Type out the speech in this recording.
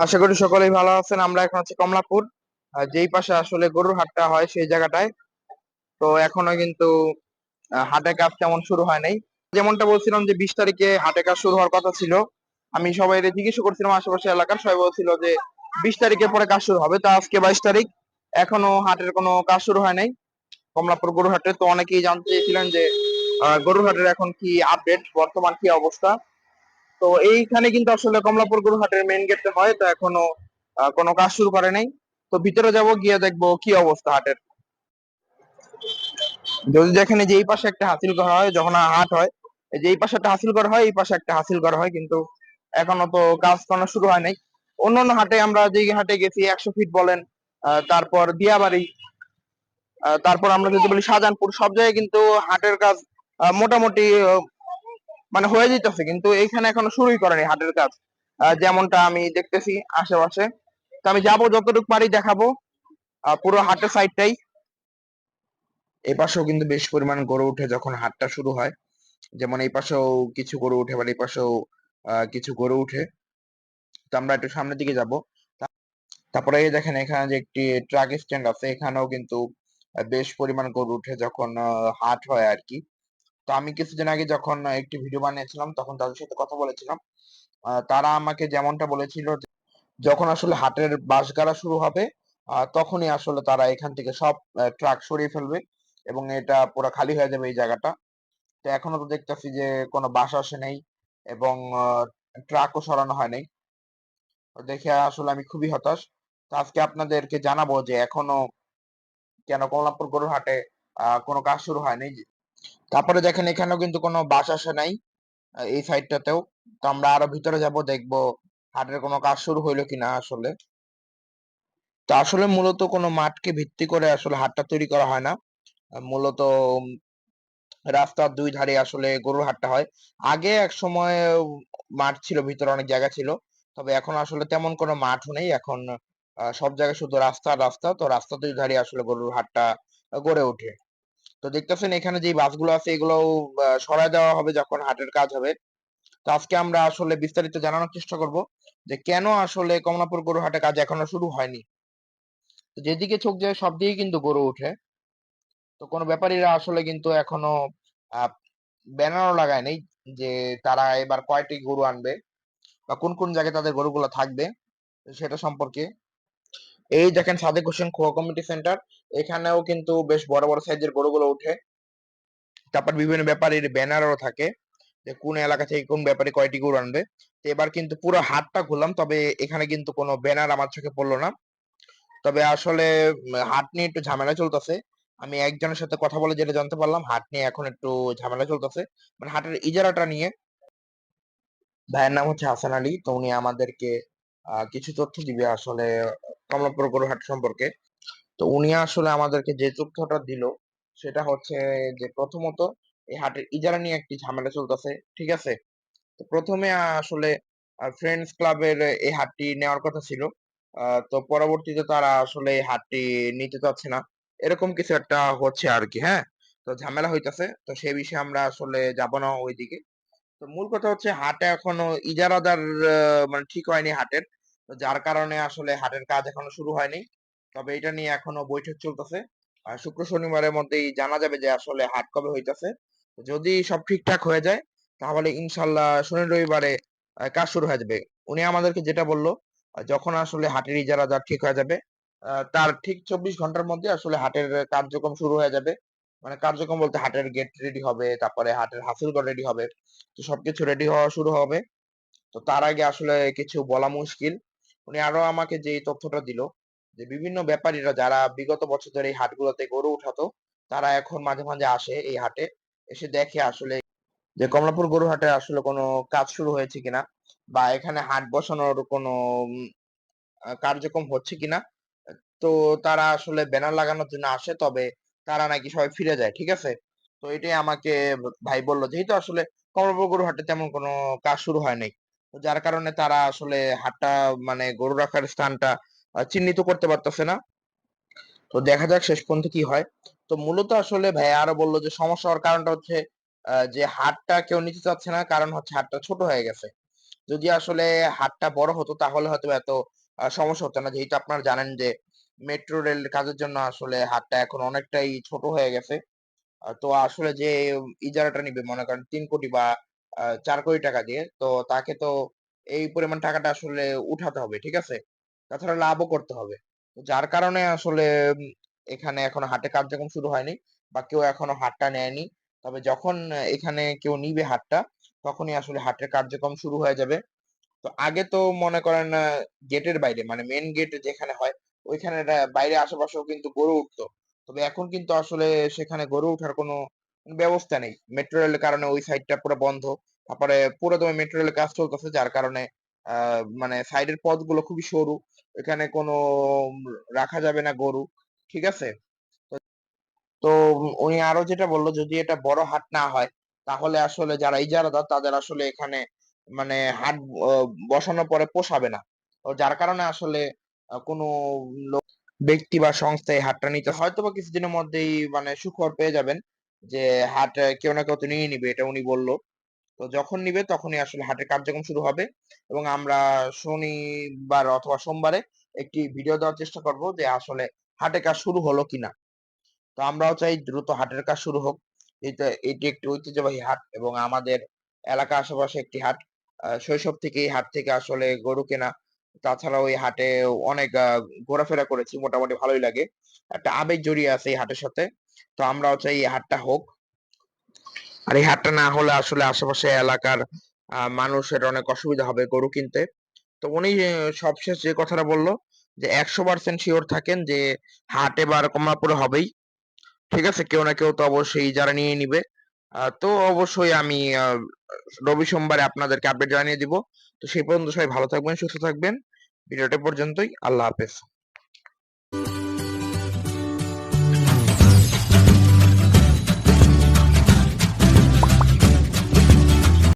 আশা করি সকলেই ভালো আছেন। আমরা এখন আছি কমলাপুর। যেই পাশে আসলে গরুর হাটটা হয় সেই জায়গাটায়। তো এখনও কিন্তু হাটে কাজ তেমন শুরু হয় নাই। যেমনটা বলছিলাম যে বিশ তারিখে হাটে কাজ শুরু হওয়ার কথা ছিল। আমি সবাই জিজ্ঞেস করছিলাম আশেপাশে এলাকার, সবাই বলছিল যে বিশ তারিখের পরে কাজ শুরু হবে। তো আজকে বাইশ তারিখ। এখনও হাটের কোনো কাজ শুরু হয় নাই। কমলাপুর গরুর হাটে তো অনেকেই জানতে চেয়েছিলেন যে গরুর হাটের এখন কি আপডেট বর্তমান কি অবস্থা? তো এইখানে কিন্তু আসলে কমলাপুর গরু হাটের মেইন গেটটা হয়, তো এখনও কোনো কাজ শুরু করে নাই। তো ভিতরে যাব, গিয়ে দেখব কি অবস্থা হাটের। যদি দেখেন যে এই পাশে একটা হাসিল করা হয় যখন হাট হয় যে এই পাশে একটা হাসিল করা হয়, এই পাশে একটা হাসিল করা হয়, কিন্তু এখনও তো কাজ করানো শুরু হয় নাই। অন্যান্য হাটে আমরা যে হাটে গেছি, একশো ফিট বলেন তারপর দিয়াবাড়ি তারপর আমরা যদি বলি শাহজাহানপুর, সব জায়গায় কিন্তু হাটের কাজ মোটামুটি মানে হয়ে যেতেছে কিন্তু এইখানে এখনও শুরুই করেনি হাটের কাজ। যেমনটা আমি দেখতেছি আশেপাশে। তো আমি যাব যতটুকু পারি দেখাবো পুরো হাটের সাইডটাই এই পাশেও কিন্তু বেশ পরিমাণ গড়ে উঠে যখন হাটটা শুরু হয়। যেমন এই পাশেও কিছু গড়ে উঠে, আবার এই পাশেও কিছু গড়ে উঠে। তো আমরা একটু সামনের দিকে যাব। তারপরে এই দেখেন এখানে যে একটি ট্রাক স্ট্যান্ড আছে, এখানেও কিন্তু বেশ পরিমাণ গরু উঠে যখন হাট হয় আর কি। তো আমি কিছুদিন আগে যখন একটি ভিডিও বানিয়েছিলাম, তখন তাদের সাথে কথা বলেছিলাম। তারা আমাকে যেমনটা বলেছিল যখন আসলে হাটের বাস গাড়া শুরু হবে তখনই আসলে তারা এখান থেকে সব ট্রাক সরিয়ে ফেলবে এবং এটা পুরো খালি হয়ে যাবে এই জায়গাটা। তো এখনও তো দেখতেছি যে, কোনো বাস আসে নেই এবং ট্রাকও সরানো হয় নাই। দেখে আসলে আমি খুবই হতাশ। তো আজকে আপনাদেরকে জানাব যে, এখনও কেন কমলাপুর গরুর হাটে কোনো কাজ শুরু হয়নি? তারপরে দেখেন এখানেও কিন্তু কোনো বাস আসে নাই, এই সাইডটাতেও তো আমরা আরও ভিতরে যাব, দেখব হাটের কোনো কাজ শুরু হইল কিনা আসলে। তো আসলে মূলত কোনো মাঠকে ভিত্তি করে আসলে হাটটা তৈরি করা হয় না। মূলত রাস্তার দুই ধারে আসলে গরুর হাটটা হয়। আগে এক সময় মাঠ ছিল, ভিতরে অনেক জায়গা ছিল। তবে এখন আসলে তেমন কোনো মাঠও নেই। এখন সব জায়গায় শুধু রাস্তা রাস্তা। তো রাস্তা দুই ধারে আসলে গরুর হাটটা গড়ে ওঠে। তো দেখতেছেন এখানে যে বাসগুলো আছে এগুলো সরায় দেওয়া হবে যখন হাটের কাজ হবে। তো আজকে আমরা আসলে বিস্তারিত জানানোর চেষ্টা করব যে কেন আসলে কমলাপুর গরু হাটে কাজ এখনও শুরু হয়নি। যেদিকে চোখ যায় সব দিকে কিন্তু গরু ওঠে। তো কোনো ব্যাপারীরা আসলে কিন্তু এখনও ব্যানারও লাগায় নেই যে তারা এবার কয়টি গরু আনবে বা কোন কোন জায়গায় তাদের গরুগুলো থাকবে সেটা সম্পর্কে। এই দেখেন সাদেক হোসেন খোয়া কমিটি সেন্টার, এখানেও কিন্তু বেশ বড় বড় সাইজের গরুগুলো উঠে তারপর বিভিন্ন ব্যাপারীর ব্যানারও থাকে যে কোন এলাকা থেকে কোন ব্যাপারে কয়টি গরু আনবে। এবার কিন্তু পুরো হাটটা ঘুরলাম, তবে এখানে কিন্তু কোনো ব্যানার আমার চোখে পড়ল না। তবে আসলে হাট নিয়ে একটু ঝামেলা চলতেছে। আমি একজনের সাথে কথা বলে যেটা জানতে পারলাম, হাট নিয়ে এখন একটু ঝামেলা চলতেছে। মানে হাটের ইজারাটা নিয়ে ভাইয়ের নাম হচ্ছে হাসান আলী, তো উনি আমাদেরকে কিছু তথ্য দিবে আসলে কমলাপুর গরু হাট সম্পর্কে। তো উনি আসলে আমাদেরকে যে তথ্যটা দিল, সেটা হচ্ছে যে প্রথমত এই হাটের ইজারা নিয়ে একটি ঝামেলা চলতেছে, ঠিক আছে? তো প্রথমে আসলে ফ্রেন্ডস ক্লাবের এই হাটটি নেওয়ার কথা ছিল। তো পরবর্তীতে তারা আসলে এই হাটটি নিতে চাচ্ছে না। এরকম কিছু একটা হচ্ছে আর কি হ্যাঁ? তো ঝামেলা হইতেছে, তো সেই বিষয়ে আমরা আসলে যাব না ওইদিকে। তো মূল কথা হচ্ছে হাটে এখনও ইজারাদার মানে ঠিক হয়নি হাটের। তো যার কারণে আসলে হাটের কাজ এখনও শুরু হয়নি। তবে এটা নিয়ে এখনও বৈঠক চলতেছে। আর শুক্র শনিবারের মধ্যেই জানা যাবে যে আসলে হাট কবে হইতেছে। যদি সব ঠিকঠাক হয়ে যায়, তাহলে ইনশাল্লাহ শনি রবিবারে কাজ শুরু হয়ে যাবে। উনি আমাদেরকে যেটা বলল যখন আসলে হাটের ইজারাদার ঠিক হয়ে যাবে তার ঠিক চব্বিশ ঘণ্টার মধ্যে আসলে হাটের কার্যক্রম শুরু হয়ে যাবে। মানে কার্যক্রম বলতে হাটের গেট রেডি হবে, তারপরে হাটের হাসিলঘর রেডি হবে। তো সবকিছু রেডি হওয়া শুরু হবে। তো তার আগে আসলে কিছু বলা মুশকিল। উনি আরও আমাকে যে তথ্যটা দিল, যে বিভিন্ন ব্যাপারীরা যারা বিগত বছর ধরে এই হাটগুলোতে গরু উঠাতো, তারা এখন মাঝে মাঝে আসে এই হাটে, এসে দেখে আসলে যে কমলাপুর গরু হাটে আসলে কোনো কাজ শুরু হয়েছে কিনা বা এখানে হাট বসানোর কোনো কার্যক্রম হচ্ছে কিনা, তো তারা আসলে ব্যানার লাগানোর জন্য আসে, তবে তারা নাকি সবাই ফিরে যায়, ঠিক আছে? তো এটাই আমাকে ভাই বলল, যেহেতু আসলে কমলাপুর গরু হাটে তেমন কোনো কাজ শুরু হয় নাই। যার কারণে তারা আসলে হাটটা মানে গরু রাখার স্থানটা চিহ্নিত করতে পারতেছে না তো দেখা যাক শেষ পর্যন্ত কি হয় তো মূলত আসলে ভাই আরও বলল যে, সমস্যা হওয়ার কারণটা হচ্ছে যে হাটটা কেউ নিতে চাচ্ছে না, কারণ হচ্ছে হাটটা ছোট হয়ে গেছে যদি আসলে হাটটা বড় হতো, তাহলে হয়তো এত সমস্যা হতো না। যেহেতু আপনারা জানেন যে, মেট্রো রেল কাজের জন্য আসলে হাটটা এখন অনেকটাই ছোট হয়ে গেছে। তো আসলে যে ইজারাটা নিবে, মনে করেন তিন কোটি বা ৪ কোটি টাকা দিয়ে তো তাকে তো এই পরিমাণ টাকাটা আসলে উঠাতে হবে। ঠিক আছে? তাছাড়া লাভও করতে হবে। যার কারণে আসলে এখানে এখনও হাটের কার্যক্রম শুরু হয়নি বা কেউ এখনও হাটটা নেয়নি। তবে যখন এখানে কেউ নিবে হাটটা, তখনই আসলে হাটের কার্যক্রম শুরু হয়ে যাবে। তো আগে তো মনে করেন গেটের বাইরে মানে মেইন গেট যেখানে হয়, ওইখানে বাইরে আশেপাশেও কিন্তু গরু উঠতো। তবে এখন কিন্তু আসলে সেখানে গরু ওঠার কোনো ব্যবস্থা নেই। মেট্রো রেলের কারণে ওই সাইডটা পুরো বন্ধ। তারপরে পুরাদমে মেট্রো রেলের কাজ চলতেছে, যার কারণে মানে সাইডের পথগুলো খুবই সরু। এখানে কোনো রাখা যাবে না গরু। ঠিক আছে? তো উনি আরও যেটা বলল, যদি এটা বড় হাট না হয়, তাহলে আসলে যারা ইজারাদার, তাদের আসলে এখানে মানে হাট বসানোর পরে পোষাবে না। তো যার কারণে আসলে কোনো লোক, ব্যক্তি বা সংস্থা এই হাটটা নিতে হয়তো বা কিছুদিনের মধ্যেই মানে সুখবর পেয়ে যাবেন যে হাট কেউ না কেউ তো নিয়ে নিবে, এটা উনি বলল। তো যখন নিবে তখনই আসলে হাটের কার্যক্রম শুরু হবে এবং আমরা শনিবার অথবা সোমবারে একটি ভিডিও দেওয়ার চেষ্টা করব যে আসলে হাটের কাজ শুরু হলো কিনা। তো আমরাও চাই দ্রুত হাটের কাজ শুরু হোক। এটা, এটি একটি ঐতিহ্যবাহী হাট এবং আমাদের এলাকার আশেপাশে একটি হাট। শৈশব থেকে এই হাট থেকে আসলে গরু কেনা। তাছাড়াও এই হাটে অনেক ঘোরাফেরা করেছি। মোটামুটি ভালোই লাগে। একটা আবেগ জড়িয়ে আছে এই হাটের সাথে। তো আমরাও চাই এই হাটটা হোক। আর এই হাটটা না হলে আসলে আশেপাশে এলাকার মানুষের অনেক অসুবিধা হবে গরু কিনতে। তো উনি সবশেষ যে কথাটা বলল যে ১০০% সিওর থাকেন যে হাট এবার কমলাপুরে হবেই। ঠিক আছে? কেউ না কেউ তো অবশ্যই যারা নিয়ে নিবে। তো অবশ্যই আমি রবি সোমবারে আপনাদেরকে আপডেট জানিয়ে দিব। তো সেই পর্যন্ত সবাই ভালো থাকবেন, সুস্থ থাকবেন। ভিডিওটা পর্যন্তই। আল্লাহ হাফেজ।